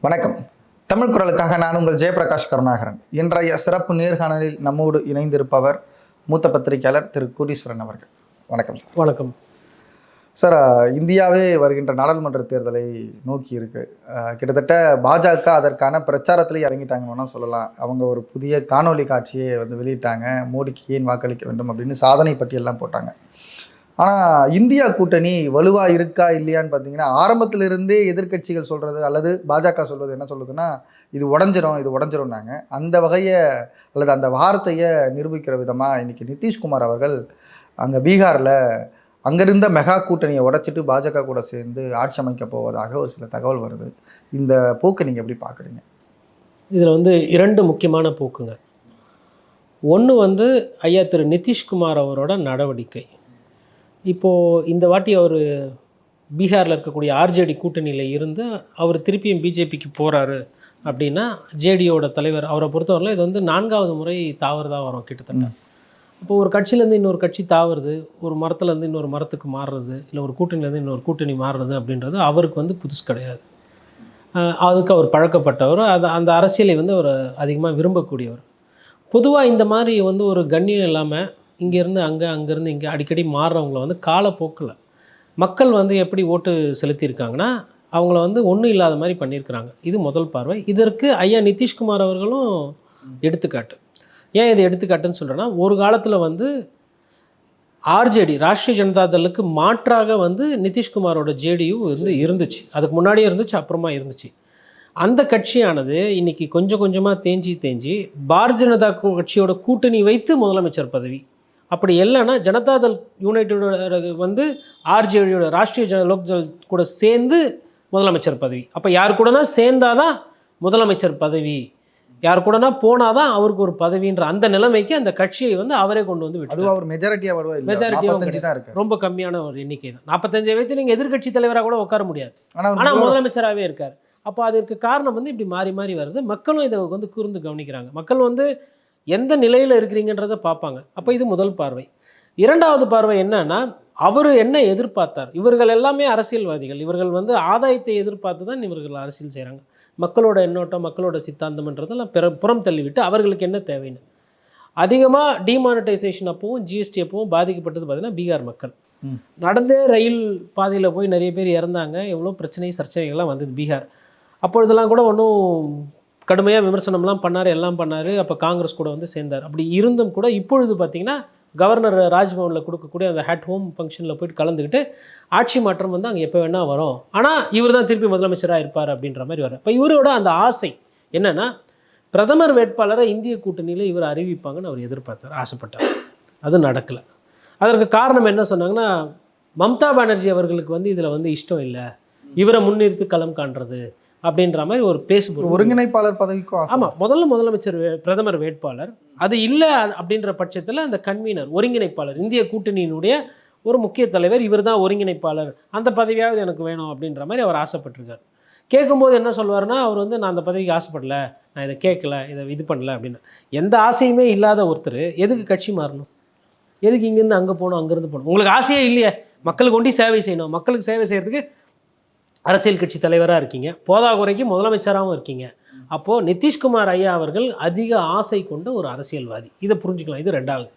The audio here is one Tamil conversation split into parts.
வணக்கம். தமிழ் குரலுக்காக நான் உங்கள் ஜெயபிரகாஷ் கருணாகரன். இன்றைய சிறப்பு நேர்காணலில் நம்மோடு இணைந்திருப்பவர் மூத்த பத்திரிகையாளர் திரு கூடீஸ்வரன் அவர்கள். வணக்கம் சார். வணக்கம். சார் இந்தியாவே வருகின்ற நாடாளுமன்ற தேர்தலை நோக்கி இருக்கு. கிட்டத்தட்ட பாஜக அதற்கான பிரச்சாரத்திலே இறங்கிட்டாங்கன்னு சொல்லலாம். அவங்க ஒரு புதிய காணொளி காட்சியை வந்து வெளியிட்டாங்க. மோடிக்கு ஏன் வாக்களிக்க வேண்டும் அப்படின்னு சாதனை பட்டியெல்லாம் போட்டாங்க. ஆனால் இந்தியா கூட்டணி வலுவாக இருக்கா இல்லையான்னு பார்த்தீங்கன்னா ஆரம்பத்திலிருந்தே எதிர்க்கட்சிகள் சொல்கிறது அல்லது பாஜக சொல்வது என்ன சொல்லுதுன்னா இது உடஞ்சிரும் இது உடஞ்சிரும்னாங்க. அந்த வகையை அல்லது அந்த வார்த்தையை நிரூபிக்கிற விதமாக இன்றைக்கி நிதிஷ்குமார் அவர்கள் அங்கே பீகாரில் அங்கிருந்த மெகா கூட்டணியை உடச்சிட்டு பாஜக கூட சேர்ந்து ஆட்சி அமைக்க போவதாக ஒரு சில தகவல் வருது. இந்த போக்கை நீங்கள் எப்படி பார்க்குறீங்க இதில் வந்து இரண்டு முக்கியமான போக்குங்க. ஒன்று வந்து ஐயா திரு நிதிஷ்குமார் அவரோட நடவடிக்கை. இப்போது இந்த வாட்டி அவர் பீகாரில் இருக்கக்கூடிய ஆர்ஜேடி கூட்டணியில் இருந்து அவர் திருப்பியும் பிஜேபிக்கு போகிறாரு அப்படின்னா ஜேடியோட தலைவர் அவரை பொறுத்தவரையில் இது வந்து நான்காவது முறை தாவறதா வரும் கிட்டத்தட்ட. இப்போ ஒரு கட்சியிலேருந்து இன்னொரு கட்சி தாவுறது ஒரு மரத்துலேருந்து இன்னொரு மரத்துக்கு மாறுறது இல்லை ஒரு கூட்டணியிலேருந்து இன்னொரு கூட்டணி மாறுறது அப்படின்றது அவருக்கு வந்து புதுசு கிடையாது. அதுக்கு அவர் பழக்கப்பட்டவர். அது அந்த அரசியலை வந்து அவர் அதிகமாக விரும்பக்கூடியவர். பொதுவாக இந்த மாதிரி வந்து ஒரு கண்ணியம் இல்லாமல் இங்கேருந்து அங்கே அங்கேருந்து இங்கே அடிக்கடி மாறுறவங்கள வந்து காலப்போக்கில் மக்கள் வந்து எப்படி ஓட்டு செலுத்தியிருக்காங்கன்னா அவங்கள வந்து ஒன்றும் இல்லாத மாதிரி பண்ணியிருக்கிறாங்க. இது முதல் பார்வை. இதற்கு ஐயா நிதிஷ்குமார் அவர்களும் எடுத்துக்காட்டு. ஏன் இது எடுத்துக்காட்டுன்னு சொல்கிறேன்னா ஒரு காலத்தில் வந்து ஆர்ஜேடி ராஷ்ட்ரிய ஜனதா தளுக்கு மாற்றாக வந்து நிதிஷ்குமாரோட ஜேடியு வந்து இருந்துச்சு. அதுக்கு முன்னாடியே இருந்துச்சு அப்புறமா இருந்துச்சு. அந்த கட்சியானது இன்னைக்கு கொஞ்சம் கொஞ்சமாக தேஞ்சி தேஞ்சி பாரதிய ஜனதா கட்சியோட கூட்டணி வைத்து முதலமைச்சர் பதவி அப்படி இல்லைன்னா ஜனதாதள் யுனைடோட வந்து ஆர்ஜேடியோட ராஷ்ட்ரிய ஜன லோக்தள் கூட சேர்ந்து முதலமைச்சர் பதவி. அப்போ யார் கூடனா சேர்ந்தாதான் முதலமைச்சர் பதவி. யார் கூடனா போனாதான் அவருக்கு ஒரு பதவின்ற அந்த நிலைமைக்கு அந்த கட்சியை வந்து அவரே கொண்டு வந்து விட்டு அதுவும் அவர் மெஜாரிட்டியாக நாற்பத்தஞ்சு தான் இருக்கு ரொம்ப கம்மியான ஒரு எண்ணிக்கை தான். நாற்பத்தஞ்சை வைத்து நீங்கள் எதிர்க்கட்சி தலைவராக கூட உட்கார முடியாது. ஆனால் முதலமைச்சராகவே இருக்கார். அப்போ அதற்கு காரணம் வந்து இப்படி மாறி மாறி வருது. மக்களும் இதை வந்து கூர்ந்து கவனிக்கிறாங்க. மக்கள் வந்து எந்த நிலையில் இருக்கிறீங்கன்றதை பார்ப்பாங்க. அப்போ இது முதல் பார்வை. இரண்டாவது பார்வை என்னன்னா அவர் என்ன எதிர்பார்த்தார்? இவர்கள் எல்லாமே அரசியல்வாதிகள். இவர்கள் வந்து ஆதாயத்தை எதிர்பார்த்து தான் இவர்கள் அரசியல் செய்கிறாங்க மக்களோட எண்ணோட்டம் மக்களோட சித்தாந்தம்ன்றதெல்லாம் பிற புறம் தள்ளிவிட்டு அவர்களுக்கு என்ன தேவைன்னு. அதிகமாக டிமானிட்டைசேஷன் அப்பவும் ஜிஎஸ்டி அப்பவும் பாதிக்கப்பட்டது பார்த்தீங்கன்னா பீகார் மக்கள். நடந்தே ரயில் பாதையில் போய் நிறைய பேர் இறந்தாங்க. எவ்வளோ பிரச்சனை சர்ச்சைகள்லாம் வந்தது பீகார். அப்பொழுதெல்லாம் கூட ஒன்றும் கடுமையாக விமர்சனம்லாம் பண்ணார் எல்லாம் பண்ணார். அப்போ காங்கிரஸ் கூட வந்து சேர்ந்தார். அப்படி இருந்தும் கூட இப்பொழுது பார்த்தீங்கன்னா கவர்னர் ராஜ்பவனில் கொடுக்கக்கூடிய அந்த ஹேட் ஹோம் ஃபங்க்ஷனில் போயிட்டு கலந்துக்கிட்டு ஆட்சி மாற்றம் வந்து அங்கே எப்போ வேணால் வரும். ஆனால் இவர் தான் திருப்பி முதலமைச்சராக இருப்பார் அப்படின்ற மாதிரி வர இப்போ இவரோட அந்த ஆசை என்னென்னா பிரதமர் வேட்பாளரை இந்திய கூட்டணியில் இவர் அறிவிப்பாங்கன்னு அவர் எதிர்பார்த்தார் ஆசைப்பட்டார். அது நடக்கலை. அதற்கு காரணம் என்ன சொன்னாங்கன்னா மம்தா பானர்ஜி அவர்களுக்கு வந்து இதில் வந்து இஷ்டம் இல்லை. இவரை முன்னிறுத்து களம் காண்றது. அப்படின்ற மாதிரி ஒரு பேசு ஒரு ஒருங்கிணைப்பாளர் பதவிக்கும் ஆமாம் முதல்ல முதலமைச்சர் பிரதமர் வேட்பாளர். அது இல்லை அப்படின்ற பட்சத்தில் அந்த கன்வீனர் ஒருங்கிணைப்பாளர் இந்திய கூட்டணியினுடைய ஒரு முக்கிய தலைவர் இவர் தான் ஒருங்கிணைப்பாளர். அந்த பதவியாவது எனக்கு வேணும் அப்படின்ற மாதிரி அவர் ஆசைப்பட்டிருக்கார். கேட்கும்போது என்ன சொல்வாருன்னா அவர் வந்து நான் அந்த பதவிக்கு ஆசைப்படல. நான் இதை கேட்கல. இதை இது பண்ணல அப்படின்னு. எந்த ஆசையுமே இல்லாத ஒருத்தர் எதுக்கு கட்சி மாறணும்? எதுக்கு இங்கேருந்து அங்கே போகணும் அங்கேருந்து போகணும்? உங்களுக்கு ஆசையே இல்லையே. மக்களுக்கு ஒண்டி சேவை செய்யணும். மக்களுக்கு சேவை செய்கிறதுக்கு அரசியல் கட்சி தலைவராக இருக்கீங்க. போதா குறைக்கு முதலமைச்சராகவும் இருக்கீங்க. அப்போது நிதிஷ்குமார் ஐயா அவர்கள் அதிக ஆசை கொண்ட ஒரு அரசியல்வாதி. இதை புரிஞ்சுக்கலாம். இது ரெண்டாவது.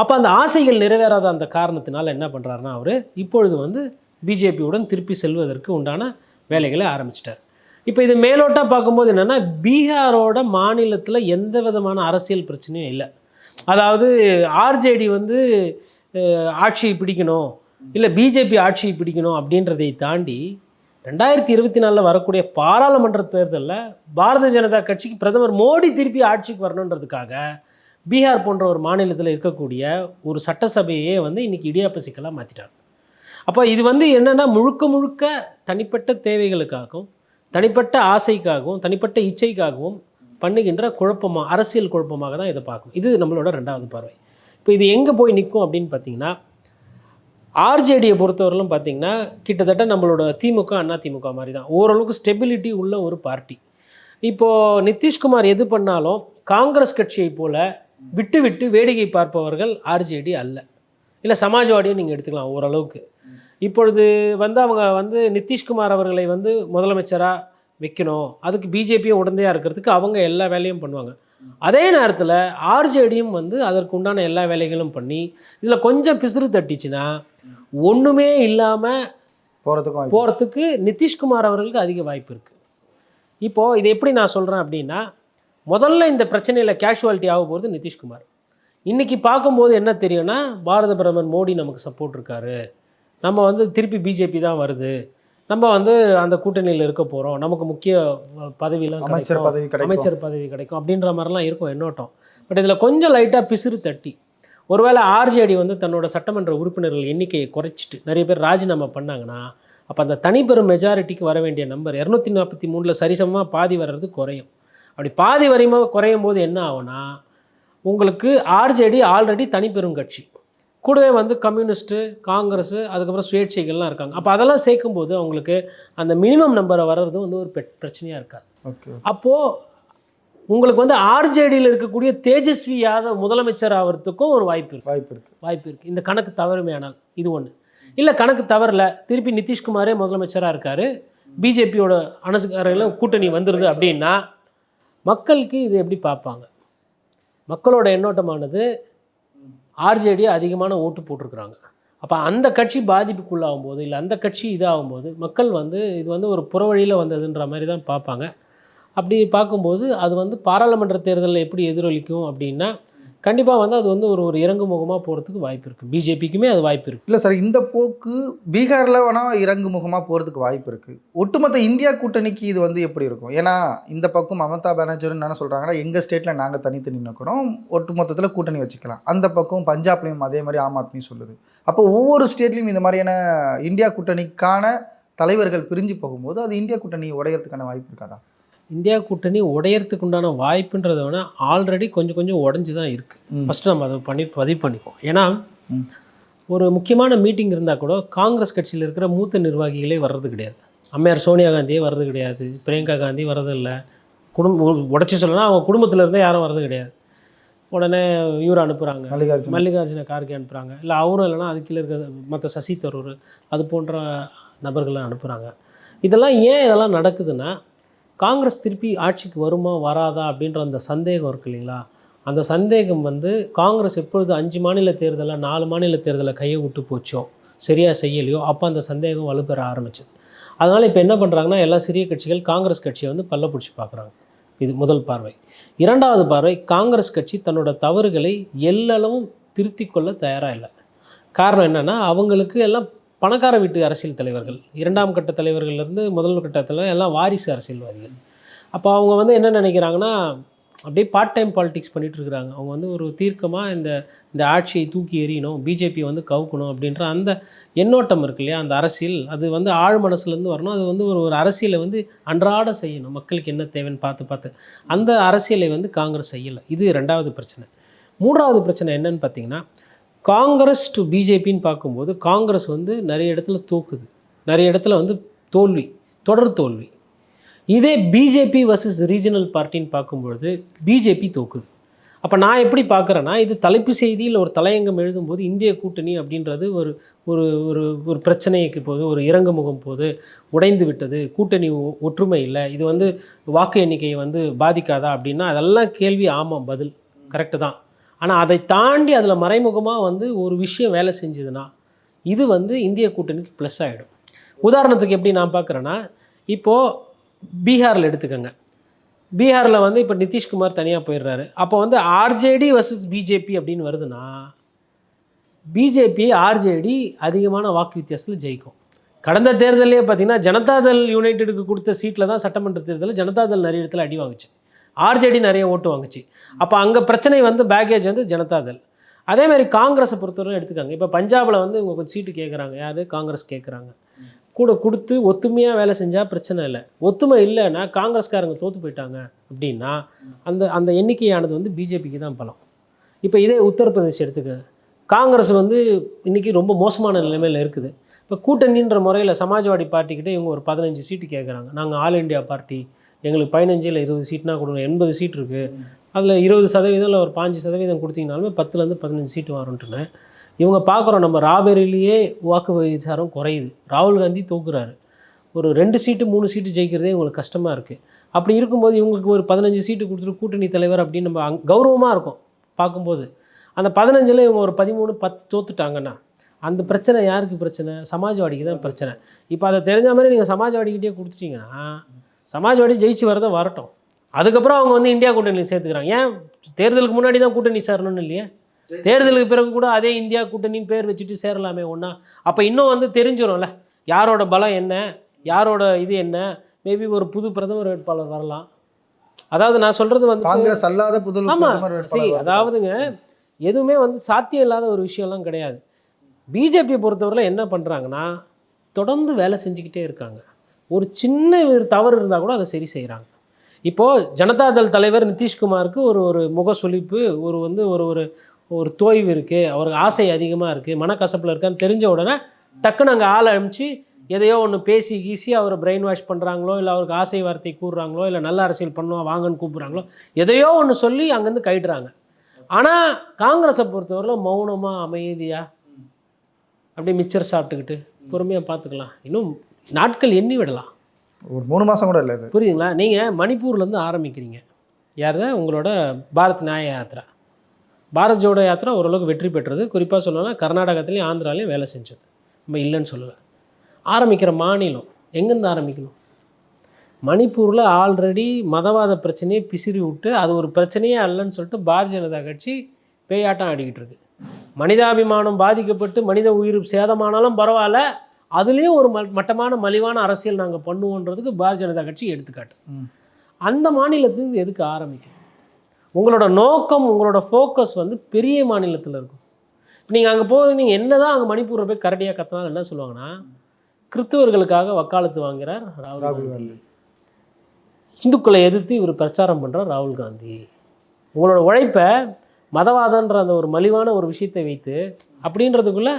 அப்போ அந்த ஆசைகள் நிறைவேறாத அந்த காரணத்தினால என்ன பண்ணுறாருன்னா அவர் இப்பொழுது வந்து பிஜேபியுடன் திருப்பி செல்வதற்கு உண்டான வேலைகளை ஆரம்பிச்சிட்டார். இப்போ இது மேலோட்டாக பார்க்கும்போது என்னென்னா பீகாரோட மாநிலத்தில் எந்த விதமான அரசியல் பிரச்சனையும் இல்லை. அதாவது ஆர்ஜேடி வந்து ஆட்சியை பிடிக்கணும் இல்லை பிஜேபி ஆட்சியை பிடிக்கணும் அப்படின்றதை தாண்டி ரெண்டாயிரத்தி இருபத்தி நாலில் வரக்கூடிய பாராளுமன்ற தேர்தலில் பாரதிய ஜனதா கட்சிக்கு பிரதமர் மோடி திருப்பி ஆட்சிக்கு வரணுன்றதுக்காக பீகார் போன்ற ஒரு மாநிலத்தில் இருக்கக்கூடிய ஒரு சட்டசபையே வந்து இன்னைக்கு இடியாப்ப சிக்கலாக மாற்றிட்டாங்க அப்போ இது வந்து என்னென்னா முழுக்க முழுக்க தனிப்பட்ட தேவைகளுக்காகவும் தனிப்பட்ட ஆசைக்காகவும் தனிப்பட்ட இச்சைக்காகவும் பண்ணுகின்ற குழப்பமாக அரசியல் குழப்பமாக தான் இதை பார்க்கும் இது நம்மளோட ரெண்டாவது பார்வை. இப்போ இது எங்கே போய் நிற்கும் அப்படின்னு பார்த்தீங்கன்னா ஆர்ஜேடியை பொறுத்தவரையிலும் பார்த்தீங்கன்னா கிட்டத்தட்ட நம்மளோட திமுக அண்ணா திமுக மாதிரி தான் ஓரளவுக்கு ஸ்டெபிலிட்டி உள்ள ஒரு பார்ட்டி. இப்போது நிதிஷ்குமார் எது பண்ணாலும் காங்கிரஸ் கட்சியை போல் விட்டு விட்டு வேடிக்கை பார்ப்பவர்கள் ஆர்ஜேடி அல்ல. இல்லை சமாஜ்வாடியும் நீங்கள் எடுத்துக்கலாம் ஓரளவுக்கு. இப்பொழுது வந்து அவங்க வந்து நிதிஷ்குமார் அவர்களை வந்து முதலமைச்சராக வைக்கணும். அதுக்கு பிஜேபியும் உடந்தையாக இருக்கிறதுக்கு அவங்க எல்லா வேலையும் பண்ணுவாங்க. அதே நேரத்தில் ஆர்ஜேடியும் வந்து அதற்கு உண்டான எல்லா வேலைகளும் பண்ணி இதில் கொஞ்சம் பிசுறு தட்டிச்சுன்னா ஒன்றுமே இல்லாமல் போகிறதுக்கும் வாய்ப்பு போகிறதுக்கு நிதிஷ்குமார் அவர்களுக்கு அதிக வாய்ப்பு இருக்குது இப்போது இது எப்படி நான் சொல்கிறேன் அப்படின்னா முதல்ல இந்த பிரச்சனையில் கேஷுவாலிட்டி ஆக போகிறது நிதிஷ்குமார். இன்றைக்கி பார்க்கும்போது என்ன தெரியும்னா பாரத பிரதமர் மோடி நமக்கு சப்போர்ட் இருக்காரு. நம்ம வந்து திருப்பி பிஜேபி தான் வருது. நம்ம வந்து அந்த கூட்டணியில் இருக்க போகிறோம் நமக்கு முக்கிய அஹ், பதவியெல்லாம் அமைச்சர். பதவி கிடைக்கும். அமைச்சர் பதவி கிடைக்கும் அப்படின்ற மாதிரிலாம் இருக்கும் எண்ணோட்டம். பட் இதில் கொஞ்சம் லைட்டாக பிசிறு தட்டி. ஒருவேளை ஆர்ஜேடி வந்து தன்னோட சட்டமன்ற உறுப்பினர்கள் எண்ணிக்கையை குறைச்சிட்டு நிறைய பேர் ராஜினாமா பண்ணாங்கன்னா அப்போ அந்த தனிப்பெரும் மெஜாரிட்டிக்கு வர வேண்டிய நம்பர் இரநூத்தி நாற்பத்தி மூணில் சரிசமமாக பாதி வர்றது குறையும். அப்படி பாதி வரையுமா குறையும் போது என்ன ஆகும்னா உங்களுக்கு ஆர்ஜேடி ஆல்ரெடி தனிப்பெரும் கட்சி. கூடவே வந்து கம்யூனிஸ்ட்டு காங்கிரஸ் அதுக்கப்புறம் சுயேட்சைகள்லாம் இருக்காங்க. அப்போ அதெல்லாம் சேர்க்கும்போது அவங்களுக்கு அந்த மினிமம் நம்பரை வர்றது வந்து ஒரு பிரச்சனையாக இருக்காது. ஓகே. அப்போது உங்களுக்கு வந்து ஆர்ஜேடியில் இருக்கக்கூடிய தேஜஸ்வி யாதவ் முதலமைச்சர் ஆகிறதுக்கும் ஒரு வாய்ப்பு இருக்குது வாய்ப்பு இருக்குது வாய்ப்பு இருக்குது இந்த கணக்கு தவறுமையானால் இது ஒன்று இல்லை கணக்கு தவறல. திருப்பி நிதிஷ்குமாரே முதலமைச்சராக இருக்கார். பிஜேபியோட அணுசுக்காரங்களும் கூட்டணி வந்துடுது அப்படின்னா மக்களுக்கு இது எப்படி பார்ப்பாங்க? மக்களோட எண்ணோட்டமானது ஆர்ஜேடி அதிகமான ஓட்டு போட்டிருக்கிறாங்க. அப்போ அந்த கட்சி பாதிப்புக்குள்ளாகும் போது இல்லை அந்த கட்சி இதாகும் போது மக்கள் வந்து இது வந்து ஒரு புறவழியில் வந்ததுன்ற மாதிரி தான் பார்ப்பாங்க. அப்படி பார்க்கும்போது அது வந்து பாராளுமன்ற தேர்தலில் எப்படி எதிரொலிக்கும் அப்படின்னா கண்டிப்பாக வந்து அது வந்து ஒரு ஒரு இறங்கு முகமாக போகிறதுக்கு வாய்ப்பு இருக்குது பிஜேபிக்குமே அது வாய்ப்பு இருக்குது இல்லை சார் இந்த போக்கு பீகாரில் வேணால் இறங்கு முகமாக போகிறதுக்கு வாய்ப்பு இருக்குது ஒட்டுமொத்த இந்தியா கூட்டணிக்கு இது வந்து எப்படி இருக்கும்? ஏன்னா இந்த பக்கம் மமதா பானர்ஜின்னு என்ன சொல்கிறாங்கன்னா எங்கள் ஸ்டேட்டில் நாங்கள் தனித்தனி நிற்கிறோம் ஒட்டுமொத்தத்தில் கூட்டணி வச்சுக்கலாம். அந்த பக்கம் பஞ்சாப்லேயும் அதே மாதிரி ஆம் ஆத்மி சொல்லுது. அப்போ ஒவ்வொரு ஸ்டேட்லேயும் இந்த மாதிரியான இந்தியா கூட்டணிக்கான தலைவர்கள் பிரிஞ்சு போகும்போது அது இந்தியா கூட்டணி உடையறதுக்கான வாய்ப்பு இருக்காதா? இந்தியா கூட்டணி உடையறதுக்கு உண்டான வாய்ப்புன்றதை விட ஆல்ரெடி கொஞ்சம் கொஞ்சம் உடஞ்சி தான் இருக்குது ஃபஸ்ட்டு நம்ம அதை பண்ணி பதிவு பண்ணிப்போம். ஏன்னா. ஒரு முக்கியமான மீட்டிங் இருந்தால் கூட காங்கிரஸ் கட்சியில் இருக்கிற மூத்த நிர்வாகிகளே வர்றது கிடையாது. அம்மையார் சோனியா காந்தியே வர்றது கிடையாது. பிரியங்கா காந்தி வர்றது இல்லை. குடும்பம் உடச்சி சொல்லலாம் அவங்க குடும்பத்தில் இருந்தே யாரும் வர்றது கிடையாது. உடனே இவர் அனுப்புகிறாங்க மல்லிகார்ஜுன். மல்லிகார்ஜுன கார்கே அனுப்புகிறாங்க இல்லை அவரும் இல்லைன்னா அது கீழே இருக்கிற மற்ற சசி தரூர் அது போன்ற நபர்களை அனுப்புகிறாங்க இதெல்லாம் ஏன் இதெல்லாம் நடக்குதுன்னா காங்கிரஸ் திருப்பி ஆட்சிக்கு வருமா வராதா அப்படின்ற அந்த சந்தேகம் இருக்கு இல்லைங்களா? அந்த சந்தேகம் வந்து காங்கிரஸ் எப்பொழுது அஞ்சு மாநில தேர்தலில் நாலு மாநில தேர்தலில் கையை விட்டு போச்சோ சரியாக செய்யலையோ அப்போ அந்த சந்தேகம் வலுப்பெற ஆரம்பிச்சது. அதனால் இப்போ என்ன பண்ணுறாங்கன்னா எல்லா சிறிய கட்சிகள் காங்கிரஸ் கட்சியை வந்து பல்ல பிடிச்சி பார்க்குறாங்க இது முதல் பார்வை. இரண்டாவது பார்வை காங்கிரஸ் கட்சி தன்னோட தவறுகளை எல்லளவும் திருத்திக் கொள்ள தயாராக இல்லை. காரணம் என்னென்னா அவங்களுக்கு எல்லாம் பணக்கார வீட்டு அரசியல் தலைவர்கள் இரண்டாம் கட்ட தலைவர்கள்லேருந்து முதல் கட்டத்தில் எல்லாம் வாரிசு அரசியல்வாதிகள். அப்போ அவங்க வந்து என்ன நினைக்கிறாங்கன்னா அப்படியே பார்ட் டைம் பாலிடிக்ஸ் பண்ணிகிட்டு இருக்கிறாங்க. அவங்க வந்து ஒரு தீர்க்கமாக இந்த இந்த ஆட்சியை தூக்கி எறியணும் பிஜேபி வந்து கவுக்கணும் அப்படின்ற அந்த எண்ணோட்டம் இருக்கு இல்லையா? அந்த அரசியல். அது வந்து ஆழ் மனசுலேருந்து வரணும். அது வந்து ஒரு ஒரு அரசியலை வந்து அன்றாட செய்யணும். மக்களுக்கு என்ன தேவைன்னு பார்த்து பார்த்து. அந்த அரசியலை வந்து காங்கிரஸ் செய்யலை. இது ரெண்டாவது பிரச்சனை. மூன்றாவது பிரச்சனை என்னன்னு பார்த்தீங்கன்னா காங்கிரஸ் டு பிஜேபின்னு பார்க்கும்போது காங்கிரஸ் வந்து நிறைய இடத்துல தோக்குது. நிறைய இடத்துல வந்து தோல்வி தொடர் தோல்வி. இதே பிஜேபி வர்சஸ் ரீஜனல் பார்ட்டின்னு பார்க்கும்பொழுது பிஜேபி தோக்குது. அப்போ நான் எப்படி பார்க்குறேன்னா இது தலைப்பு செய்தியில் ஒரு தலையங்கம் எழுதும்போது இந்திய கூட்டணி அப்படின்றது ஒரு ஒரு ஒரு ஒரு பிரச்சனைக்கு போது ஒரு இறங்கு முகம் போது உடைந்து விட்டது கூட்டணி ஒ- ஒற்றுமை இல்லை இது வந்து வாக்கு எண்ணிக்கையை வந்து பாதிக்காதா அப்படின்னா அதெல்லாம் கேள்வி ஆமாம் பதில். கரெக்டு தான். ஆனால் அதை தாண்டி அதில் மறைமுகமாக வந்து ஒரு விஷயம் வேலை செஞ்சதுன்னா இது வந்து இந்திய கூட்டணிக்கு ப்ளஸ் ஆகிடும் உதாரணத்துக்கு எப்படி நான் பார்க்குறேன்னா இப்போது பீகாரில் எடுத்துக்கோங்க. பீகாரில் வந்து இப்போ நிதிஷ்குமார் தனியாக போயிடுறாரு. அப்போ வந்து ஆர்ஜேடி வர்சஸ் பிஜேபி அப்படின்னு வருதுன்னா பிஜேபி ஆர்ஜேடி அதிகமான வாக்கு வித்தியாசத்தில் ஜெயிக்கும். கடந்த தேர்தலே பார்த்தீங்கன்னா ஜனதாதள் யுனைடெடுக்கு கொடுத்த சீட்டில் தான் சட்டமன்ற தேர்தலில் ஜனதாதள் நிறைய இடத்துல அடி வாங்குச்சு. ஆர்ஜேடி நிறைய ஓட்டு வாங்குச்சு. அப்போ அங்கே பிரச்சனை வந்து பேக்கேஜ் வந்து ஜனதாதள் அதே மாதிரி காங்கிரஸை பொறுத்தவரை எடுத்துக்காங்க. இப்போ பஞ்சாபில் வந்து இவங்க கொஞ்சம் சீட்டு கேட்குறாங்க யார்? காங்கிரஸ் கேட்குறாங்க கூட கொடுத்து ஒத்துமையாக வேலை செஞ்சால் பிரச்சனை இல்லை. ஒத்துமை இல்லைன்னா காங்கிரஸ்காரங்க தோற்று போயிட்டாங்க அப்படின்னா அந்த அந்த எண்ணிக்கையானது வந்து பிஜேபிக்கு தான் பலம். இப்போ இதே உத்தரப்பிரதேஷ் எடுத்துக்க. காங்கிரஸ் வந்து இன்றைக்கி ரொம்ப மோசமான நிலைமையில் இருக்குது. இப்போ கூட்டணின்ற முறையில் சமாஜ்வாடி பார்ட்டிக்கிட்ட இவங்க ஒரு பதினஞ்சு சீட்டு கேட்குறாங்க நாங்கள் ஆல் இண்டியா பார்ட்டி எங்களுக்கு பதினஞ்சு இல்லை இருபது சீட்னா கொடுங்க. எண்பது சீட் இருக்குது அதில் இருபது சதவீதம் இல்லை ஒரு பாஞ்சு சதவீதம் கொடுத்தீங்கனாலுமே பத்துலேருந்து பதினஞ்சு சீட்டு வரும்ட்டுனேன் இவங்க பார்க்குறோம் நம்ம ராபேரிலேயே வாக்கு விகிதாரம் குறையுது. ராகுல் காந்தி தூக்குறாரு. ஒரு ரெண்டு சீட்டு மூணு சீட்டு ஜெயிக்கிறதே இவங்களுக்கு கஷ்டமாக இருக்குது அப்படி இருக்கும்போது இவங்களுக்கு ஒரு பதினஞ்சு சீட்டு கொடுத்துட்டு கூட்டணி தலைவர் அப்படின்னு நம்ம அங் கௌரவமாக இருக்கும் பார்க்கும்போது. அந்த பதினஞ்சில் இவங்க ஒரு பதிமூணு பத்து தோத்துட்டாங்கன்னா அந்த பிரச்சனை யாருக்கு பிரச்சனை? சமாஜ்வாடிக்கு தான் பிரச்சனை. இப்போ அதை தெரிஞ்ச மாதிரி நீங்கள் சமாஜ்வாடிக்கிட்டே கொடுத்துட்டிங்கன்னா சமாஜ்வாடி ஜெயிச்சு வரதை வரட்டும். அதுக்கப்புறம் அவங்க வந்து இந்தியா கூட்டணியில் சேர்த்துக்கிறாங்க. ஏன்? தேர்தலுக்கு முன்னாடி தான் கூட்டணி சேரணும்னு இல்லையா? தேர்தலுக்கு பிறகு கூட அதே இந்தியா கூட்டணின்னு பேர் வச்சுட்டு சேரலாமே ஒன்றா அப்போ இன்னும் வந்து தெரிஞ்சிடும்ல யாரோட பலம் என்ன? யாரோட இது என்ன? மேபி ஒரு புது பிரதமர் வேட்பாளர் வரலாம். அதாவது நான் சொல்கிறது வந்து காங்கிரஸ் அல்லாத புது ஆமா. பிரதமர் see, வேட்பாளர் வரலாம். அதாவதுங்க எதுவுமே வந்து சாத்தியம் இல்லாத ஒரு விஷயம்லாம் கிடையாது. பிஜேபியை பொறுத்தவரையில் என்ன பண்ணுறாங்கன்னா தொடர்ந்து வேலை செஞ்சுக்கிட்டே இருக்காங்க. ஒரு சின்ன ஒரு தவறு இருந்தால் கூட அதை சரி செய்கிறாங்க இப்போது ஜனதாதள் தலைவர் நிதிஷ்குமாருக்கு ஒரு ஒரு முகசுளிப்பு ஒரு வந்து ஒரு ஒரு ஒரு தோய்வு இருக்குது அவருக்கு ஆசை அதிகமாக இருக்குது மனக்கசப்பில் இருக்கான்னு தெரிஞ்ச உடனே டக்குன்னு அங்கே ஆளை அனுப்பிச்சு எதையோ ஒன்று பேசி கீசி அவரை பிரெயின் வாஷ் பண்ணுறாங்களோ இல்லை அவருக்கு ஆசை வார்த்தை கூறுறாங்களோ இல்லை நல்ல அரசியல் பண்ணுவோம் வாங்கன்னு கூப்பிட்றாங்களோ எதையோ ஒன்று சொல்லி அங்கேருந்து கைடுறாங்க ஆனால் காங்கிரஸை பொறுத்தவரையில் மௌனமாக அமைதியாக அப்படியே மிச்சர் சாப்பிட்டுக்கிட்டு பொறுமையாக பார்த்துக்கலாம். இன்னும் நாட்கள் எண்ணி விடலாம். ஒரு மூணு மாசம் கூட இல்லை புரியுதுங்களா? நீங்கள் மணிப்பூர்லேருந்து ஆரம்பிக்கிறீங்க. யார் உங்களோட பாரத் நியாய யாத்ரா. பாரத் ஜோடோ யாத்ரா ஓரளவுக்கு வெற்றி பெற்றது. குறிப்பாக சொல்லணும்னா கர்நாடகத்துலேயும் ஆந்திராலையும் வேலை செஞ்சது. நம்ம இல்லைன்னு சொல்லலை. ஆரம்பிக்கிற மாநிலம் எங்கேருந்து ஆரம்பிக்கணும்? மணிப்பூரில் ஆல்ரெடி மதவாத பிரச்சனையை பிசிறி விட்டு அது ஒரு பிரச்சனையே அல்லன்னு சொல்லிட்டு பாரதிய ஜனதா கட்சி பேயாட்டம் ஆடிக்கிட்டு இருக்கு. மனிதாபிமானம் பாதிக்கப்பட்டு மனித உயிர் சேதமானாலும் பரவாயில்ல. அதுலேயும் ஒரு மட்டமான மலிவான அரசியல் நாங்கள் பண்ணுவோன்றதுக்கு பாரதிய ஜனதா கட்சி எடுத்துக்காட்டு. அந்த மாநிலத்துக்கு எதுக்கு ஆரம்பிக்கும்? உங்களோட நோக்கம் உங்களோட ஃபோக்கஸ் வந்து பெரிய மாநிலத்தில் இருக்கும். இப்போ நீங்கள் அங்கே போய் நீங்கள் என்ன தான் அங்கே மணிப்பூரில் போய் கரடியாக கத்தினாலும் என்ன சொல்லுவாங்கன்னா கிறிஸ்துவர்களுக்காக வக்காலத்து வாங்குறார் ராகுல் காந்தி. இந்துக்களை எதிர்த்து இவர் பிரச்சாரம் பண்ணுறார் ராகுல் காந்தி. உங்களோட உழைப்பை மதவாதன்ற அந்த ஒரு மலிவான ஒரு விஷயத்தை வைத்து அப்படின்றதுக்குள்ள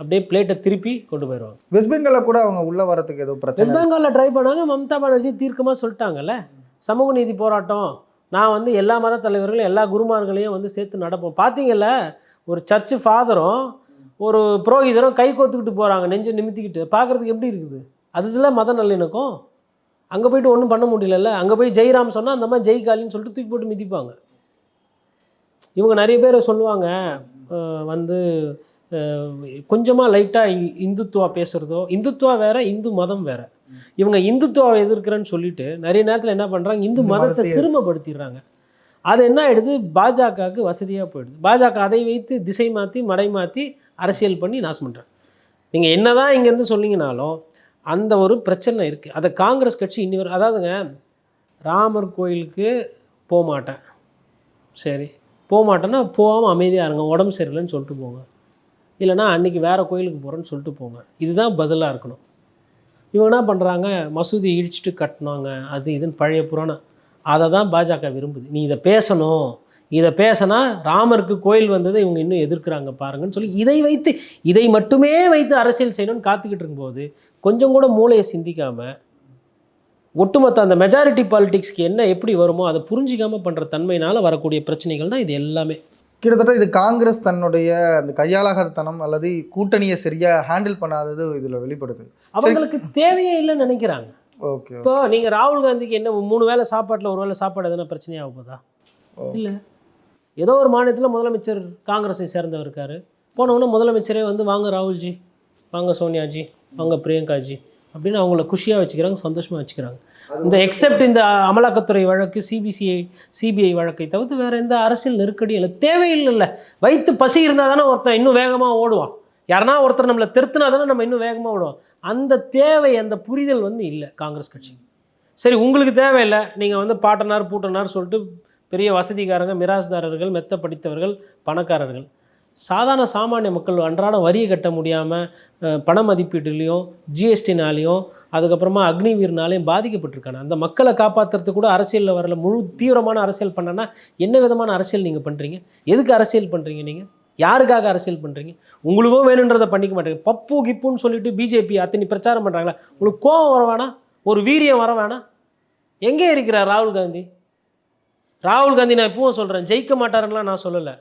அப்படியே பிளேட்டை திருப்பி கொண்டு போயிடுவாங்க. வெஸ்ட் பெங்கால்ல கூட அவங்க உள்ள வரதுக்கு ஏதோ வெஸ்ட் பிரச்சனை பெங்காலில் ட்ரை பண்ணாங்க மம்தா பானர்ஜி தீர்க்கமாக சொல்லிட்டாங்கல்ல? சமூக நீதி போராட்டம். நான் வந்து எல்லா மத தலைவர்களும் எல்லா குருமார்களையும் வந்து சேர்த்து நடப்போம். பார்த்தீங்கல்ல ஒரு சர்ச்சு ஃபாதரும் ஒரு புரோகிதரும் கை கோத்துக்கிட்டு போகிறாங்க நெஞ்சை நிமித்திக்கிட்டு. பார்க்குறதுக்கு எப்படி இருக்குது? அதுதான் மத நல்லிணக்கம். அங்கே போயிட்டு ஒன்றும் பண்ண முடியலல்ல. அங்கே போய் ஜெய்ராம் சொன்னால் அந்த மாதிரி ஜெய் காலின்னு சொல்லிட்டு தூக்கி போட்டு மிதிப்பாங்க. இவங்க நிறைய பேர் சொல்லுவாங்க வந்து கொஞ்சமாக லைட்டாக இந்துத்துவா பேசுகிறதோ இந்துத்துவா வேற இந்து மதம் வேற. இவங்க இந்துத்துவாவை எதிர்க்கிறேன்னு சொல்லிட்டு நிறைய நேரத்தில் என்ன பண்ணுறாங்க இந்து மதத்தை சிறுமப்படுத்திடுறாங்க. அது என்ன ஆயிடுது? பாஜகவுக்கு வசதியாக போயிடுது. பாஜக அதை வைத்து திசை மாற்றி மடை மாற்றி அரசியல் பண்ணி நாசம் பண்ணுறாங்க நீங்கள் என்னதான் இங்கேருந்து சொன்னீங்கனாலும் அந்த ஒரு பிரச்சனை இருக்குது அதை காங்கிரஸ் கட்சி இன்னி அதாவதுங்க ராமர் கோயிலுக்கு போக மாட்டேன் சரி போக மாட்டேன்னா போகாமல் அமைதியாக இருங்க உடம்பு சரியில்லைன்னு சொல்லிட்டு போங்க. இல்லைனா அன்றைக்கி வேறு கோயிலுக்கு போகிறேன்னு சொல்லிட்டு போங்க. இதுதான் பதிலாக இருக்கணும். இவங்க என்ன பண்ணுறாங்க மசூதி இடிச்சிட்டு கட்டினாங்க. அது இதுன்னு பழைய புராணம். அதை தான் பாஜக விரும்புது. நீ இதை பேசணும். இதை பேசினா ராமருக்கு கோயில் வந்ததை இவங்க இன்னும் எதிர்க்கிறாங்க பாருங்கன்னு சொல்லி இதை வைத்து இதை மட்டுமே வைத்து அரசியல் செய்யணும்னு காத்துக்கிட்டு இருக்கும்போது கொஞ்சம் கூட மூளையை சிந்திக்காமல் ஒட்டுமொத்த அந்த மெஜாரிட்டி பாலிட்டிக்ஸ்க்கு என்ன எப்படி வருமோ அதை புரிஞ்சிக்காமல் பண்ணுற தன்மையினால் வரக்கூடிய பிரச்சனைகள் தான் இது எல்லாமே. கிட்டத்தட்ட இது காங்கிரஸ் தன்னுடைய அந்த கையாளாகத்தனம் அல்லது கூட்டணியை சரியா ஹேண்டில் பண்ணாதது இதுல வெளிப்படுது. அவங்களுக்கு தேவையே இல்லைன்னு நினைக்கிறாங்க. ஓகே இப்போ நீங்கள் ராகுல் காந்திக்கு என்ன மூணு வேளை சாப்பாட்டில் ஒரு வேளை சாப்பாடு எதனா பிரச்சனையாக போதா. இல்லை. ஏதோ ஒரு மாநிலத்தில் முதலமைச்சர் காங்கிரஸை சேர்ந்தவர் இருக்கார். போனவுடனே முதலமைச்சரே வந்து வாங்க ராகுல்ஜி வாங்க சோனியாஜி வாங்க பிரியங்காஜி அப்படின்னு அவங்கள குஷியாக வச்சுக்கிறாங்க சந்தோஷமாக வச்சுக்கிறாங்க. இந்த எக்ஸெப்ட் இந்த அமலாக்கத்துறை வழக்கு சிபிசிஐ சிபிஐ வழக்கை தவிர்த்து வேறு எந்த அரசியல் நெருக்கடியும் இல்லை. தேவையில்லைல்ல. வயிற்று பசி இருந்தால் தானே ஒருத்தன் இன்னும் வேகமாக ஓடுவான். யாருனா ஒருத்தர் நம்மளை திருத்தினா தானே நம்ம இன்னும் வேகமாக ஓடுவோம் அந்த தேவை அந்த புரிதல் வந்து இல்லை காங்கிரஸ் கட்சி. சரி உங்களுக்கு தேவையில்லை. நீங்கள் வந்து பாட்டனார் பூட்டனார் சொல்லிட்டு பெரிய வசதிக்காரங்க மிராஸ்தாரர்கள் மெத்த படித்தவர்கள் பணக்காரர்கள். சாதாரண சாமானிய மக்கள் அன்றாடம் வரியை கட்ட முடியாமல் பண மதிப்பீட்டுலேயும் ஜிஎஸ்டினாலையும் அதுக்கப்புறமா அக்னிவீர்னாலையும் பாதிக்கப்பட்டிருக்காங்க அந்த மக்களை காப்பாற்றுறதுக்கு கூட அரசியலில் வரல. முழு தீவிரமான அரசியல் பண்ணனா என்ன விதமான அரசியல் நீங்கள் பண்ணுறீங்க எதுக்கு அரசியல் பண்ணுறீங்க நீங்கள் யாருக்காக அரசியல் பண்ணுறீங்க உங்களுக்கோ வேணுன்றதை பண்ணிக்க மாட்டேங்க. பப்பு கிப்புன்னு சொல்லிட்டு பிஜேபி அத்தனை பிரச்சாரம் பண்ணுறாங்களா உங்களுக்கு கோபம் வர வேணாம்? ஒரு வீரியம் வர வேணாம்? எங்கே இருக்கிறார் ராகுல் காந்தி? ராகுல் காந்தி நான் இப்பவும் சொல்கிறேன் ஜெயிக்க மாட்டாருலாம் நான் சொல்லலை.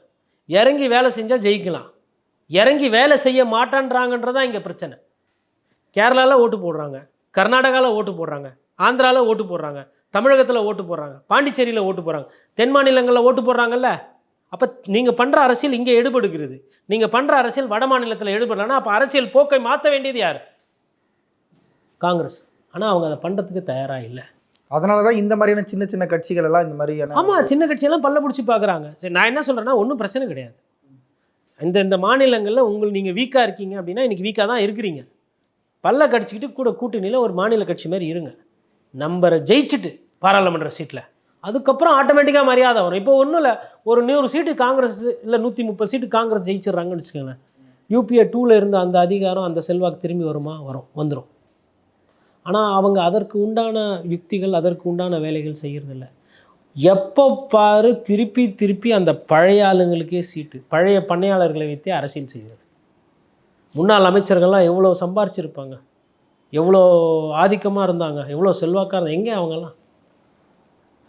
இறங்கி வேலை செஞ்சால் ஜெயிக்கலாம். இறங்கி வேலை செய்ய மாட்டான்றாங்கன்றதான் இங்கே பிரச்சனை. கேரளாவில் ஓட்டு போடுறாங்க. கர்நாடகாவில் ஓட்டு போடுறாங்க ஆந்திராவில் ஓட்டு போடுறாங்க தமிழகத்தில் ஓட்டு போடுறாங்க பாண்டிச்சேரியில் ஓட்டு போடுறாங்க தென் மாநிலங்களில் ஓட்டு போடுறாங்கல்ல? அப்போ நீங்கள் பண்ணுற அரசியல் இங்கே எடுபடுகிறது. நீங்கள் பண்ணுற அரசியல் வட மாநிலத்தில் எடுபடலைன்னா அப்போ அரசியல் போக்கை மாற்ற வேண்டியது யார்? காங்கிரஸ். ஆனால் அவங்க அதை பண்ணுறதுக்கு தயாராக இல்லை. அதனால தான் இந்த மாதிரியான சின்ன சின்ன கட்சிகள் எல்லாம் இந்த மாதிரியான ஆமாம் சின்ன கட்சியெல்லாம் பல்ல பிடிச்சி பார்க்குறாங்க சரி நான் என்ன சொல்கிறேன்னா ஒன்றும் பிரச்சனை கிடையாது. இந்த இந்த மாநிலங்களில் உங்கள் நீங்கள் வீக்காக இருக்கீங்க அப்படின்னா இன்றைக்கி வீக்காக தான் இருக்கிறீங்க. பல்ல கடிச்சிக்கிட்டு கூட கூட்டணியில் ஒரு மாநில கட்சி மாதிரி இருங்க. நம்பரை ஜெயிச்சுட்டு பாராளுமன்ற சீட்டில் அதுக்கப்புறம் ஆட்டோமேட்டிக்காக மரியாதை வரும். இப்போ ஒன்றும் இல்லை ஒரு நூறு சீட்டு காங்கிரஸ் இல்லை நூற்றி முப்பது சீட்டு காங்கிரஸ் ஜெயிச்சிடுறாங்கன்னு வச்சுக்கோங்களேன். யூபிஏ டூவில் இருந்த அந்த அதிகாரம் அந்த செல்வாக்கு திரும்பி வருமா? வரும் வந்துடும் ஆனால் அவங்க அதற்கு உண்டான யுக்திகள் அதற்கு உண்டான வேலைகள் செய்கிறதில்ல எப்போ பாரு திருப்பி திருப்பி அந்த பழைய ஆளுங்களுக்கே சீட்டு பழைய பண்ணையாளர்களை வைத்தே அரசியல் செய்கிறது முன்னாள் அமைச்சர்கள்லாம் எவ்வளோ சம்பாரிச்சிருப்பாங்க? எவ்வளோ ஆதிக்கமாக இருந்தாங்க? எவ்வளோ செல்வாக்காக இருந்தாங்க? எங்கே அவங்கெல்லாம்?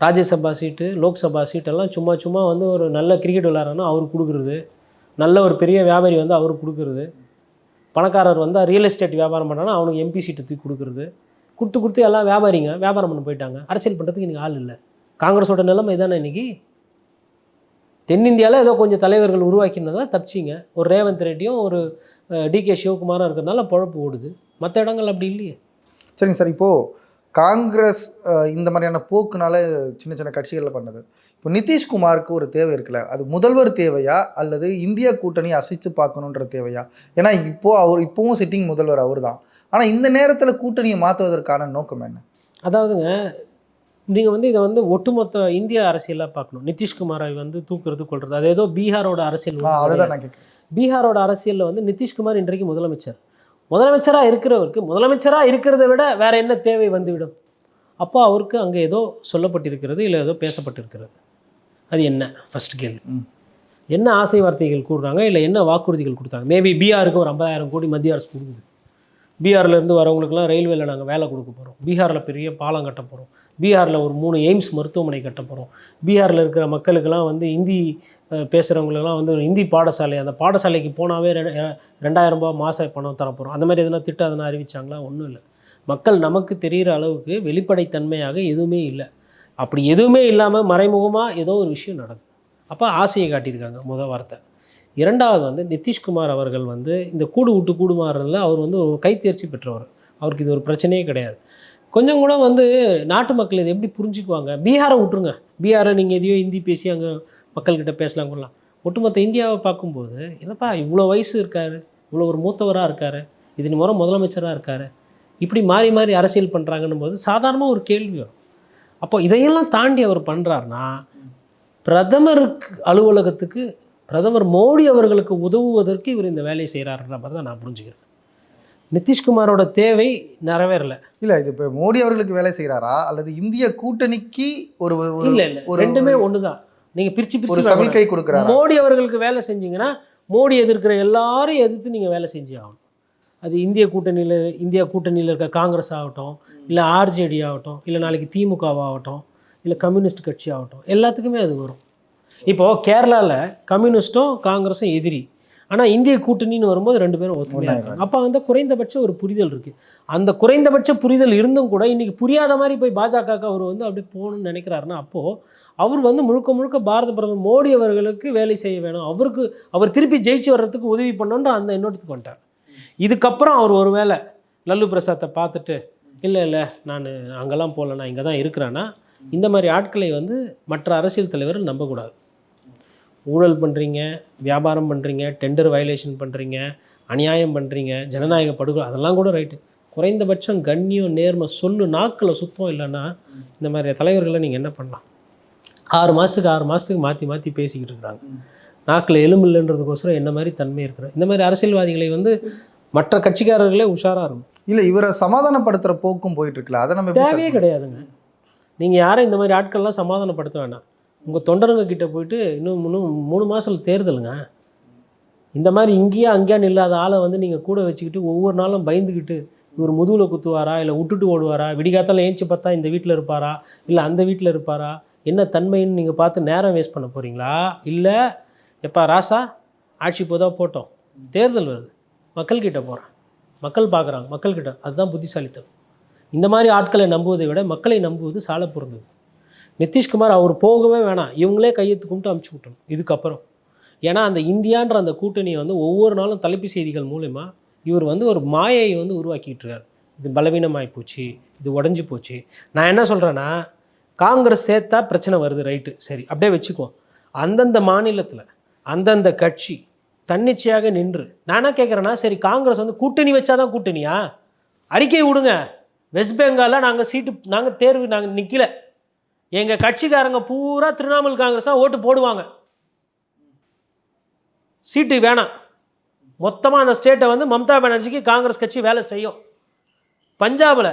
ராஜ்யசபா சீட்டு லோக்சபா சீட்டெல்லாம் சும்மா சும்மா வந்து ஒரு நல்ல கிரிக்கெட் விளாட்றன்னா அவருக்கு கொடுக்குறது. நல்ல ஒரு பெரிய வியாபாரி வந்து அவருக்கு கொடுக்குறது. பணக்காரர் வந்து ரியல் எஸ்டேட் வியாபாரம் பண்ணானா அவனுக்கு எம்பி சீட்டு தூக்கி கொடுக்குறது. கொடுத்து கொடுத்து எல்லாம் வியாபாரிங்க. வியாபாரம் பண்ண போயிட்டாங்க. அரசியல் பண்ணுறதுக்கு இன்றைக்கி ஆள் இல்லை. காங்கிரஸோட நிலைமை இதானே இன்னைக்கு? தென்னிந்தியாவில் ஏதோ கொஞ்சம் தலைவர்கள் உருவாக்கினதால தப்பிச்சிங்க. ஒரு ரேவந்த் ரெட்டியும் ஒரு டிகே சிவகுமாரும் இருக்கிறதுனால பொழப்பு ஓடுது. மற்ற இடங்கள் அப்படி இல்லையே. சரிங்க சார். இப்போது காங்கிரஸ் இந்த மாதிரியான போக்குனால சின்ன சின்ன கட்சிகளில் பண்ணது. இப்போ நிதிஷ்குமாருக்கு ஒரு தேவை இருக்குல்ல. அது முதல்வர் தேவையா? அல்லது இந்தியா கூட்டணி அசைச்சு பார்க்கணுன்ற தேவையா? ஏன்னா இப்போ அவர் இப்போவும் சிட்டிங் முதல்வர் அவர் தான் ஆனால் இந்த நேரத்தில் கூட்டணியை மாற்றுவதற்கான நோக்கம் என்ன? அதாவதுங்க நீங்கள் வந்து இதை வந்து ஒட்டுமொத்த இந்திய அரசியலாக பார்க்கணும். நிதிஷ்குமாரை வந்து தூக்குறது கொள்றது அது ஏதோ பீகாரோட அரசியல் பீகாரோட அரசியலில் வந்து நிதிஷ்குமார் இன்றைக்கு முதலமைச்சர். முதலமைச்சராக இருக்கிறவருக்கு முதலமைச்சராக இருக்கிறத விட வேற என்ன தேவை வந்துவிடும்? அப்போ அவருக்கு அங்கே ஏதோ சொல்லப்பட்டிருக்கிறது இல்லை ஏதோ பேசப்பட்டிருக்கிறது. அது என்ன? ஃபர்ஸ்ட் கேள்வி. என்ன ஆசை வார்த்தைகள் கூடுறாங்க இல்லை என்ன வாக்குறுதிகள் கொடுத்தாங்க? மேபி பீகாருக்கு ஒரு ஐம்பதாயிரம் கோடி மத்திய அரசு கொடுக்குது. பீகார்ல இருந்து வரவங்களுக்குலாம் ரயில்வேல நாங்கள் வேலை கொடுக்க போகிறோம் பீகாரில் பெரிய பாலம் கட்ட போகிறோம் பீகாரில் ஒரு மூணு எய்ம்ஸ் மருத்துவமனை கட்ட போகிறோம் பீகாரில் இருக்கிற மக்களுக்கெல்லாம் வந்து ஹிந்தி பேசுகிறவங்களுக்கெல்லாம் வந்து ஒரு ஹிந்தி பாடசாலை அந்த பாடசாலைக்கு போனாவே ரெ- ரெண்டாயிரம் ரூபாய் மாத பணம் தர போகிறோம் அந்த மாதிரி எதனா திட்டம் எதனா அறிவிச்சாங்களா? ஒன்றும் இல்லை. மக்கள் நமக்கு தெரிகிற அளவுக்கு வெளிப்படைத்தன்மையாக எதுவுமே இல்லை. அப்படி எதுவுமே இல்லாமல் மறைமுகமாக ஏதோ ஒரு விஷயம் நடக்குது. அப்போ ஆசையை காட்டியிருக்காங்க. முத வார்த்தை. இரண்டாவது வந்து நிதிஷ்குமார் அவர்கள் வந்து இந்த கூடு விட்டு கூடு மாறுறதுல அவர் வந்து ஒரு கைத்தேர்ச்சி பெற்றவர். அவருக்கு இது ஒரு பிரச்சனையே கிடையாது. கொஞ்சம் கூட வந்து நாட்டு மக்கள் இதை எப்படி புரிஞ்சுக்குவாங்க? பீகாரை விட்டுருங்க. பீகாரை நீங்கள் எதையோ ஹிந்தி பேசி அங்கே மக்கள்கிட்ட பேசலாம் கொள்ளலாம். ஒட்டுமொத்த இந்தியாவை பார்க்கும்போது என்னப்பா இவ்வளோ வயசு இருக்காரு இவ்வளோ ஒரு மூத்தவராக இருக்காரு இதன் முறை முதலமைச்சராக இருக்காரு இப்படி மாறி மாறி அரசியல் பண்ணுறாங்கன்னும் போது சாதாரணமாக ஒரு கேள்வி வரும். அப்போ இதையெல்லாம் தாண்டி அவர் பண்ணுறாருனா பிரதமருக்கு அலுவலகத்துக்கு பிரதமர் மோடி அவர்களுக்கு உதவுவதற்கு இவர் இந்த வேலையை செய்கிறாருன்ற மாதிரி தான் நான் புரிஞ்சுக்கிறேன். நிதிஷ்குமாரோட தேவை நிறைவேறல. இல்லை இது இப்போ மோடி அவர்களுக்கு வேலை செய்கிறாரா அல்லது இந்திய கூட்டணிக்கு ஒரு இல்லை இல்லை. ஒரு- ரெண்டுமே ஒன்று தான் நீங்கள் பிரித்து பிரித்து. சமிக்கை கொடுக்குறாரா? மோடி அவர்களுக்கு வேலை செஞ்சீங்கன்னா மோடி எதிர்க்கிற எல்லாரும் எதிர்த்து நீங்கள் வேலை செஞ்சு ஆகணும். அது இந்திய கூட்டணியில் இந்தியா கூட்டணியில் இருக்க காங்கிரஸ் ஆகட்டும் இல்லை ஆர்ஜேடி ஆகட்டும் இல்லை நாளைக்கு திமுகவாகட்டும் இல்லை கம்யூனிஸ்ட் கட்சி ஆகட்டும் எல்லாத்துக்குமே அது வரும். இப்போது கேரளாவில் கம்யூனிஸ்ட்டும் காங்கிரஸும் எதிரி. ஆனால் இந்திய கூட்டணின்னு வரும்போது ரெண்டு பேரும் ஒத்துமையாக இருக்காங்க. அப்போ வந்து குறைந்தபட்ச ஒரு புரிதல் இருக்குது அந்த குறைந்தபட்ச புரிதல் இருந்தும் கூட இன்றைக்கி புரியாத மாதிரி போய் பாஜகவுக்கு அவர் வந்து அப்படியே போகணும்னு நினைக்கிறாருன்னா அப்போது அவர் வந்து முழுக்க முழுக்க பாரத பிரதமர் மோடி அவர்களுக்கு வேலை செய்ய வேணும். அவருக்கு அவர் திருப்பி ஜெயிச்சு வர்றதுக்கு உதவி பண்ணணுன்ற அந்த எண்ணத்துக்கு வந்துட்டார். இதுக்கப்புறம் அவர் ஒருவேளை லல்லு பிரசாத்தை பார்த்துட்டு இல்லை இல்லை நான் அங்கெல்லாம் போகல நான் இங்கே தான் இருக்கிறேன்னா இந்த மாதிரி ஆட்களை வந்து மற்ற அரசியல் தலைவர்கள் நம்பக்கூடாது. ஊழல் பண்ணுறீங்க வியாபாரம் பண்ணுறீங்க டெண்டர் வயலேஷன் பண்ணுறீங்க அநியாயம் பண்ணுறீங்க ஜனநாயக படுகொலை அதெல்லாம் கூட ரைட்டு குறைந்தபட்சம் கண்ணியம் நேர்மை சொல்லு நாக்கில் சுத்தம் இல்லைன்னா இந்த மாதிரி தலைவர்களை நீங்கள் என்ன பண்ணலாம்? ஆறு மாதத்துக்கு ஆறு மாதத்துக்கு மாற்றி மாற்றி பேசிக்கிட்டு இருக்கிறாங்க. நாக்கில் எலும்பு இல்லைன்றதுக்கோசரம் என்ன மாதிரி தன்மை இருக்கிற இந்த மாதிரி அரசியல்வாதிகளை வந்து மற்ற கட்சிக்காரர்களே உஷாராக இருக்கும் இல்லை இவரை சமாதானப்படுத்துகிற போக்கும் போயிட்டு இருக்குல்ல அதை நம்ம தேவையே கிடையாதுங்க. நீங்கள் யாரும் இந்த மாதிரி ஆட்கள்லாம் சமாதானப்படுத்த வேண்டாம் உங்கள் தொண்டருங்க கிட்டே போயிட்டு இன்னும் இன்னும் மூணு மாதத்தில் தேர்தலுங்க. இந்த மாதிரி இங்கேயா அங்கேயான்னு இல்லாத ஆளை வந்து நீங்கள் கூட வச்சுக்கிட்டு ஒவ்வொரு நாளும் பயந்துக்கிட்டு இவர் முதுகில் குத்துவாரா இல்லை விட்டுட்டு ஓடுவாரா விடிகாத்தால ஏஞ்சி பார்த்தா இந்த வீட்டில் இருப்பாரா இல்லை அந்த வீட்டில் இருப்பாரா என்ன தன்மைன்னு நீங்கள் பார்த்து நேரம் வேஸ்ட் பண்ண போகிறீங்களா இல்லை எப்பா ராசா ஆட்சி போதா போட்டோம். தேர்தல் வருது. மக்கள்கிட்ட போகிறேன் மக்கள் பார்க்குறாங்க. மக்கள்கிட்ட. அதுதான் புத்திசாலித்தனம். இந்த மாதிரி ஆட்களை நம்புவதை விட மக்களை நம்புவது சால பொருந்தது. நிதிஷ்குமார் அவர் போகவே வேணாம். இவங்களே கையெழுத்து கும்பிட்டு அமுச்சு விட்டணும் இதுக்கப்புறம். ஏன்னா அந்த இந்தியான்ற அந்த கூட்டணியை வந்து ஒவ்வொரு நாளும் தலைப்பு செய்திகள் மூலயமா இவர் வந்து ஒரு மாயையை வந்து உருவாக்கிட்டு இருக்கார். இது பலவீனமாகி போச்சு. இது உடஞ்சி போச்சு. நான் என்ன சொல்கிறேன்னா காங்கிரஸ் சேர்த்தா பிரச்சனை வருது ரைட்டு. சரி அப்படியே வச்சுக்குவோம் அந்தந்த மாநிலத்தில் அந்தந்த கட்சி தன்னிச்சையாக நின்று நான் என்ன கேட்குறேன்னா சரி காங்கிரஸ் வந்து கூட்டணி வச்சாதான் கூட்டணியா? அறிக்கை விடுங்க. வெஸ்ட் பெங்காலில் நாங்கள் சீட்டு நாங்கள் தேர்வு நாங்கள் நிற்கலை எங்கள் கட்சிக்காரங்க பூரா திரிணாமுல் காங்கிரஸ் தான் ஓட்டு போடுவாங்க. சீட்டு வேணாம். மொத்தமாக அந்த ஸ்டேட்டை வந்து மம்தா பானர்ஜிக்கு காங்கிரஸ் கட்சி வேலை செய்யும். பஞ்சாபில்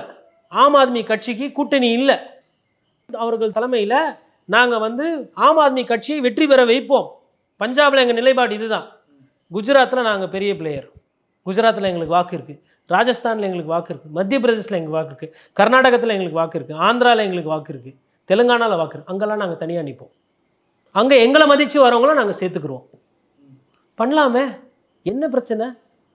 ஆம் ஆத்மி கட்சிக்கு கூட்டணி இல்லை. அவர்கள் தலைமையில் நாங்கள் வந்து ஆம் ஆத்மி கட்சியை வெற்றி பெற வைப்போம். பஞ்சாபில் எங்கள் நிலைப்பாடு இதுதான். குஜராத்தில் நாங்கள் பெரிய பிளேயர் குஜராத்தில் எங்களுக்கு வாக்கு இருக்குது ராஜஸ்தானில் எங்களுக்கு வாக்கு இருக்குது மத்திய பிரதேசில் எங்களுக்கு வாக்கு இருக்குது கர்நாடகத்தில் எங்களுக்கு வாக்கு இருக்குது ஆந்திராவில் எங்களுக்கு வாக்கு இருக்குது தெலுங்கானாவில் வாக்கு அங்கெல்லாம் நாங்கள் தனியாக நிற்போம் அங்கே எங்களை மதித்து வரவங்களும் நாங்கள் சேர்த்துக்குருவோம். பண்ணலாமே. என்ன பிரச்சனை?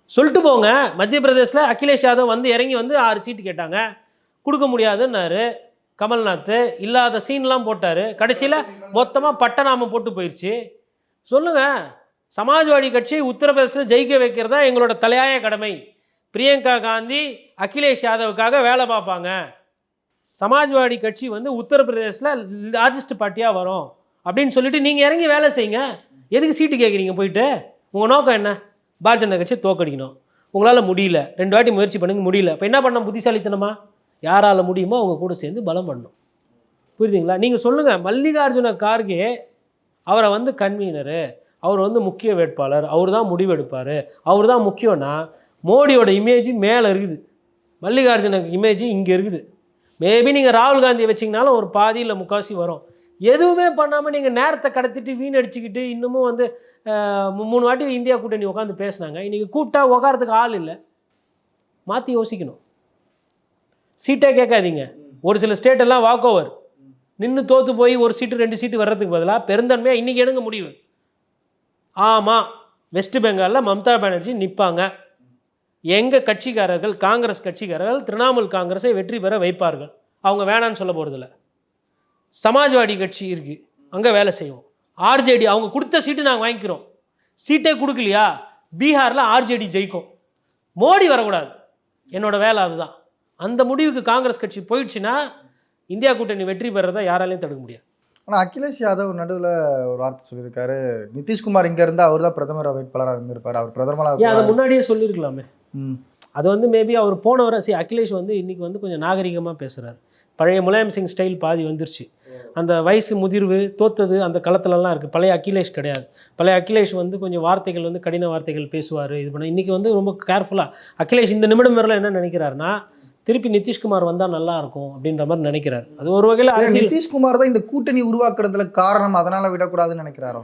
சொல்லிட்டு போங்க. மத்திய பிரதேசில் அகிலேஷ் யாதவ் வந்து இறங்கி வந்து ஆறு சீட்டு கேட்டாங்க. கொடுக்க முடியாதுன்னாரு. கமல்நாத் இல்லாத சீன்லாம் போட்டார். கடைசியில் மொத்தமாக பட்டநாமம் போட்டு போயிடுச்சு சொல்லுங்கள் சமாஜ்வாடி கட்சி உத்தரப்பிரதேசத்தில் ஜெயிக்க வைக்கிறதா எங்களோட தலையாய கடமை. பிரியங்கா காந்தி அகிலேஷ் யாதவுக்காக வேலை பார்ப்பாங்க. சமாஜ்வாடி கட்சி வந்து உத்தரப்பிரதேசில் லார்ஜஸ்ட் பார்ட்டியாக வரும் அப்படின்னு சொல்லிட்டு நீங்கள் இறங்கி வேலை செய்யுங்க. எதுக்கு சீட்டு கேட்குறீங்க போயிட்டு? உங்கள் நோக்கம் என்ன? பாரதிய ஜனதா கட்சி தோக்கடிக்கணும். உங்களால் முடியல. ரெண்டு வாட்டி முயற்சி பண்ணுங்க முடியல. இப்போ என்ன பண்ண புத்திசாலித்தனமா? யாரால் முடியுமோ அவங்க கூட சேர்ந்து பலம் பண்ணணும். புரியுதுங்களா? நீங்கள் சொல்லுங்கள் மல்லிகார்ஜுன கார்கே அவரை வந்து கன்வீனரு. அவர் வந்து முக்கிய வேட்பாளர். அவர் தான் முடிவெடுப்பார். அவர் தான் முக்கியம்னா மோடியோட இமேஜ் மேலே இருக்குது. மல்லிகார்ஜுன இமேஜ் இங்கே இருக்குது. மேபி நீங்கள் ராகுல் காந்தியை வச்சிங்கனாலும் ஒரு பாதியில் முக்காசி வரும். எதுவுமே பண்ணாமல் நீங்கள் நேரத்தை கடத்திட்டு வீணடிச்சுக்கிட்டு இன்னமும் வந்து மூணு வாட்டி இந்தியா கூட்டணி உட்காந்து பேசுனாங்க. இன்றைக்கி கூப்பிட்டா உட்காரத்துக்கு ஆள் இல்லை. மாற்றி யோசிக்கணும். சீட்டே கேட்காதீங்க. ஒரு சில ஸ்டேட்டெல்லாம் வாக் ஓவர் நின்று தோற்று போய் ஒரு சீட்டு ரெண்டு சீட்டு வர்றதுக்கு பதிலாக பெருந்தன்மையாக இன்றைக்கி எடுங்க முடிவு. ஆமாம் வெஸ்ட் பெங்காலில் மம்தா பானர்ஜி நிற்பாங்க எங்கள் கட்சிக்காரர்கள் காங்கிரஸ் கட்சிக்காரர்கள் திரிணாமுல் காங்கிரஸை வெற்றி பெற வைப்பார்கள். அவங்க வேணான்னு சொல்ல போகிறதில்ல சமாஜ்வாடி கட்சி இருக்குது அங்கே வேலை செய்வோம். ஆர்ஜேடி அவங்க கொடுத்த சீட்டு நாங்கள் வாங்கிக்கிறோம். சீட்டே கொடுக்கலையா? பீகாரில் ஆர்ஜேடி ஜெயிக்கும். மோடி வரக்கூடாது. என்னோட வேலை அதுதான். அந்த முடிவுக்கு காங்கிரஸ் கட்சி போயிடுச்சுன்னா இந்தியா கூட்டணி வெற்றி பெறதை யாராலையும் தடுக்க முடியாது. ஆனால் அகிலேஷ் யாதவ் நடுவில் ஒரு வார்த்தை சொல்லியிருக்காரு. நிதிஷ்குமார் இங்கே இருந்தால் அவர் தான் பிரதமர் வேட்பாளராக இருந்திருப்பார். அவர் பிரதமராக முன்னாடியே சொல்லியிருக்கலாமே. அது வந்து மேபி அவர் போனவரை சரி அகிலேஷ் வந்து இன்றைக்கி வந்து கொஞ்சம் நாகரிகமாக பேசுகிறாரு பழைய முலாயம் சிங் ஸ்டைல் பாதி வந்துருச்சு. அந்த வயசு முதிர்வு தோத்தது அந்த களத்துலலாம் இருக்குது பழைய அகிலேஷ் கிடையாது. பழைய அகிலேஷ் வந்து கொஞ்சம் வார்த்தைகள் வந்து கடின வார்த்தைகள் பேசுவார் இது பண்ண இன்றைக்கி வந்து ரொம்ப கேர்ஃபுல்லாக அகிலேஷ் இந்த நிமிடம் வரல என்ன நினைக்கிறாருன்னா திருப்பி நிதிஷ்குமார் வந்தால் நல்லா இருக்கும் அப்படின்ற மாதிரி நினைக்கிறார். அது ஒரு வகையில் அரசியல் நிதிஷ்குமார் தான் இந்த கூட்டணி உருவாக்குறதுல காரணம் அதனால விடக்கூடாதுன்னு நினைக்கிறாரோ?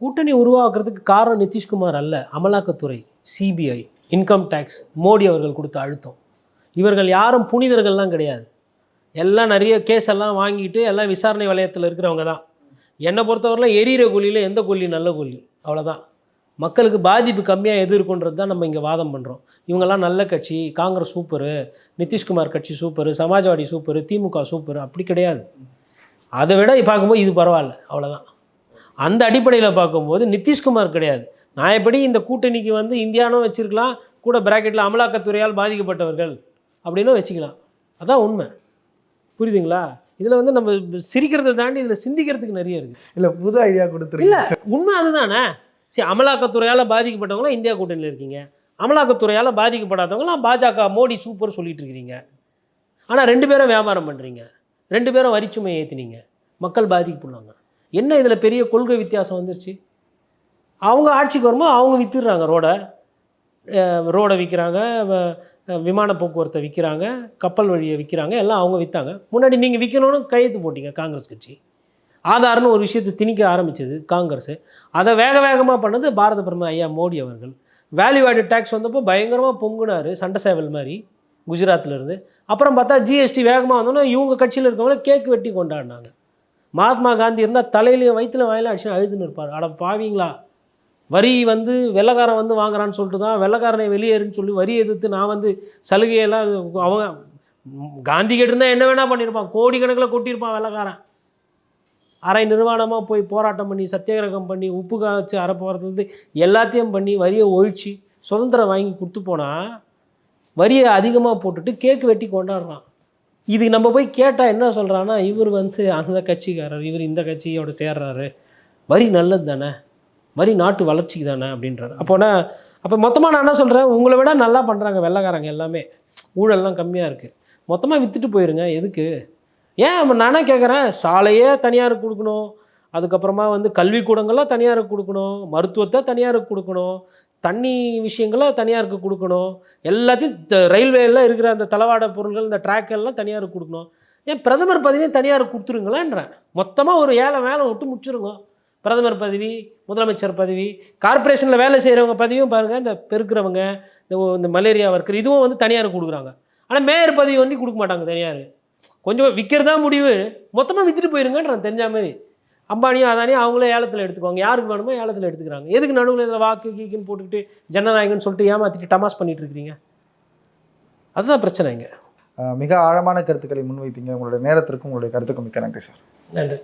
கூட்டணி உருவாக்குறதுக்கு காரணம் நிதிஷ்குமார் அல்ல அமலாக்கத்துறை சிபிஐ இன்கம் டேக்ஸ் மோடி அவர்கள் கொடுத்த அழுத்தம். இவர்கள் யாரும் புனிதர்கள்லாம் கிடையாது. எல்லாம் நிறைய கேஸ் எல்லாம் வாங்கிட்டு எல்லாம் விசாரணை வலயத்தில் இருக்கிறவங்க தான். என்னை பொறுத்தவரையிலும் எரியிற கொல்லியில் எந்த கொல்லி நல்ல கொல்லி அவ்வளோதான் மக்களுக்கு பாதிப்பு கம்மியாக எது இருக்குன்றது தான் நம்ம இங்கே வாதம் பண்ணுறோம் இவங்கெல்லாம் நல்ல கட்சி காங்கிரஸ் சூப்பரு நிதிஷ்குமார் கட்சி super Samajwadi super DMK super அப்படி கிடையாது. அதை விட பார்க்கும்போது இது பரவாயில்ல. அவ்வளோதான் அந்த அடிப்படையில் பார்க்கும்போது நிதிஷ்குமார் கிடையாது. நான் எப்படி இந்த கூட்டணிக்கு வந்து இந்தியானும் வச்சிருக்கலாம் கூட பிராக்கெட்டில் அமலாக்கத்துறையால் பாதிக்கப்பட்டவர்கள் அப்படின்னும் வச்சுக்கலாம். அதான் உண்மை. புரியுதுங்களா? இதில் வந்து நம்ம சிரிக்கிறதை தாண்டி இதில் சிந்திக்கிறதுக்கு நிறைய இருக்குது இல்ல புது ஐடியா இல்லை கொடுத்துருக்கு உண்மை அதுதானே. சரி அமலாக்கத்துறையால் பாதிக்கப்பட்டவங்களாம் இந்தியா கூட்டணியில் இருக்கீங்க. அமலாக்கத்துறையால் பாதிக்கப்படாதவங்களாம் பாஜக மோடி சூப்பர் சொல்லிட்டு இருக்கிறீங்க. ஆனால் ரெண்டு பேரும் வியாபாரம் பண்ணுறீங்க ரெண்டு பேரும் வரிச்சுமையை ஏற்றுனீங்க மக்கள் பாதிக்கப்படுவாங்க என்ன இதில் பெரிய கொள்கை வித்தியாசம் வந்துருச்சு? அவங்க ஆட்சிக்கு வரும்போது அவங்க விற்றுடுறாங்க ரோடை. ரோடை விற்கிறாங்க விமான போக்குவரத்தை விற்கிறாங்க கப்பல் வழியை விற்கிறாங்க எல்லாம் அவங்க விற்றாங்க முன்னாடி நீங்கள் விற்கணும்னு கையெழுத்து போட்டிங்க காங்கிரஸ் கட்சி. ஆதார்னு ஒரு விஷயத்தை திணிக்க ஆரம்பிச்சது காங்கிரஸ். அதை வேக வேகமாக பண்ணது பாரத பிரதமர் ஐயா மோடி அவர்கள். வேல்யூ ஆடட் டேக்ஸ் வந்தப்போ பயங்கரமாக பொங்குனார் சண்டை சேவல் மாதிரி குஜராத்திலேருந்து. அப்புறம் பார்த்தா ஜிஎஸ்டி வேகமாக வந்தோன்னா இவங்க கட்சியில் இருக்கவங்கள கேக் வெட்டி கொண்டாடினாங்க. மகாத்மா காந்தி இருந்தால் தலையிலையும் வயிற்றுல வாயில அடிச்சுன்னு அழுதுன்னு இருப்பார். அட பாவீங்களா? வரி வந்து வெள்ளைக்காரன் வந்து வாங்குறான்னு சொல்லிட்டு தான் வெள்ளக்காரனை வெளியேறுன்னு சொல்லி வரி எதிர்த்து நான் வந்து சலுகையெல்லாம் அவங்க காந்தி கிட்ட இருந்தால் என்ன வேணால் பண்ணியிருப்பான். கோடிக்கணக்கில் கொட்டியிருப்பான் வெள்ளக்காரன். அரை நிர்வாணமாக போய் போராட்டம் பண்ணி சத்தியாகிரகம் பண்ணி உப்பு காய்ச்சி அரை எல்லாத்தையும் பண்ணி வரியை ஒழிச்சு சுதந்திரம் வாங்கி கொடுத்து போனால் வரியை அதிகமாக போட்டுட்டு கேக் வெட்டி கொண்டாடுறான். இது நம்ம போய் கேட்டால் என்ன சொல்கிறான்னா இவர் வந்து அந்த கட்சிக்காரர் இவர் இந்த கட்சியோட சேர்றாரு. வரி நல்லது தானே மாதிரி நாட்டு வளர்ச்சிக்கு தானே அப்படின்றாரு. அப்போனா அப்போ மொத்தமாக நான் என்ன சொல்கிறேன் உங்களை விட நல்லா பண்ணுறாங்க வெள்ளைக்காரங்க எல்லாமே. ஊழல்லாம் கம்மியாக இருக்குது மொத்தமாக விற்றுட்டு போயிருங்க. எதுக்கு? ஏன் நானே கேட்குறேன் சாலையே தனியாருக்கு கொடுக்கணும். அதுக்கப்புறமா வந்து கல்விக்கூடங்கள்லாம் தனியாருக்கு கொடுக்கணும். மருத்துவத்தை தனியாருக்கு கொடுக்கணும். தண்ணி விஷயங்களை தனியாருக்கு கொடுக்கணும். எல்லாத்தையும் த- ரயில்வேல இருக்கிற அந்த தளவாட பொருள்கள் இந்த ட்ராக் எல்லாம் தனியாருக்கு கொடுக்கணும். ஏன் பிரதமர் பதவியும் தனியாருக்கு கொடுத்துருங்களேன்றேன். மொத்தமாக ஒரு ஏழை வேலை விட்டு முடிச்சிருங்க. பிரதமர் பதவி முதலமைச்சர் பதவி கார்ப்பரேஷனில் வேலை செய்கிறவங்க பதவியும் பாருங்கள் இந்த பெருக்கிறவங்க இந்த இந்த மலேரியா ஒர்க்கர் இதுவும் வந்து தனியாருக்கு கொடுக்குறாங்க. ஆனால் மேயர் பதவி வந்து கொடுக்க மாட்டாங்க தனியார். கொஞ்சம் விற்கிறதா முடிவு மொத்தமாக விற்றுட்டு போயிருங்கன்றான் தெரிஞ்ச மாதிரி. அம்பானியும் அதானியும் அவங்களே ஏலத்தில் எடுத்துக்குவாங்க. யாருக்கு வேணுமோ ஏலத்தில் எடுத்துக்கிறாங்க. எதுக்கு நடுவில் இதில் வாக்கு கீக்குன்னு போட்டுக்கிட்டு ஜனநாயகன்னு சொல்லிட்டு ஏமாற்றிட்டு டமாஸ் பண்ணிட்டு இருக்கிறீங்க அதுதான் பிரச்சனைங்க மிக ஆழமான கருத்துக்களை முன்வைத்தீங்க. உங்களுடைய நேரத்திற்கும் உங்களுடைய கருத்துக்கும் மிக்க நன்றி சார். நன்றி.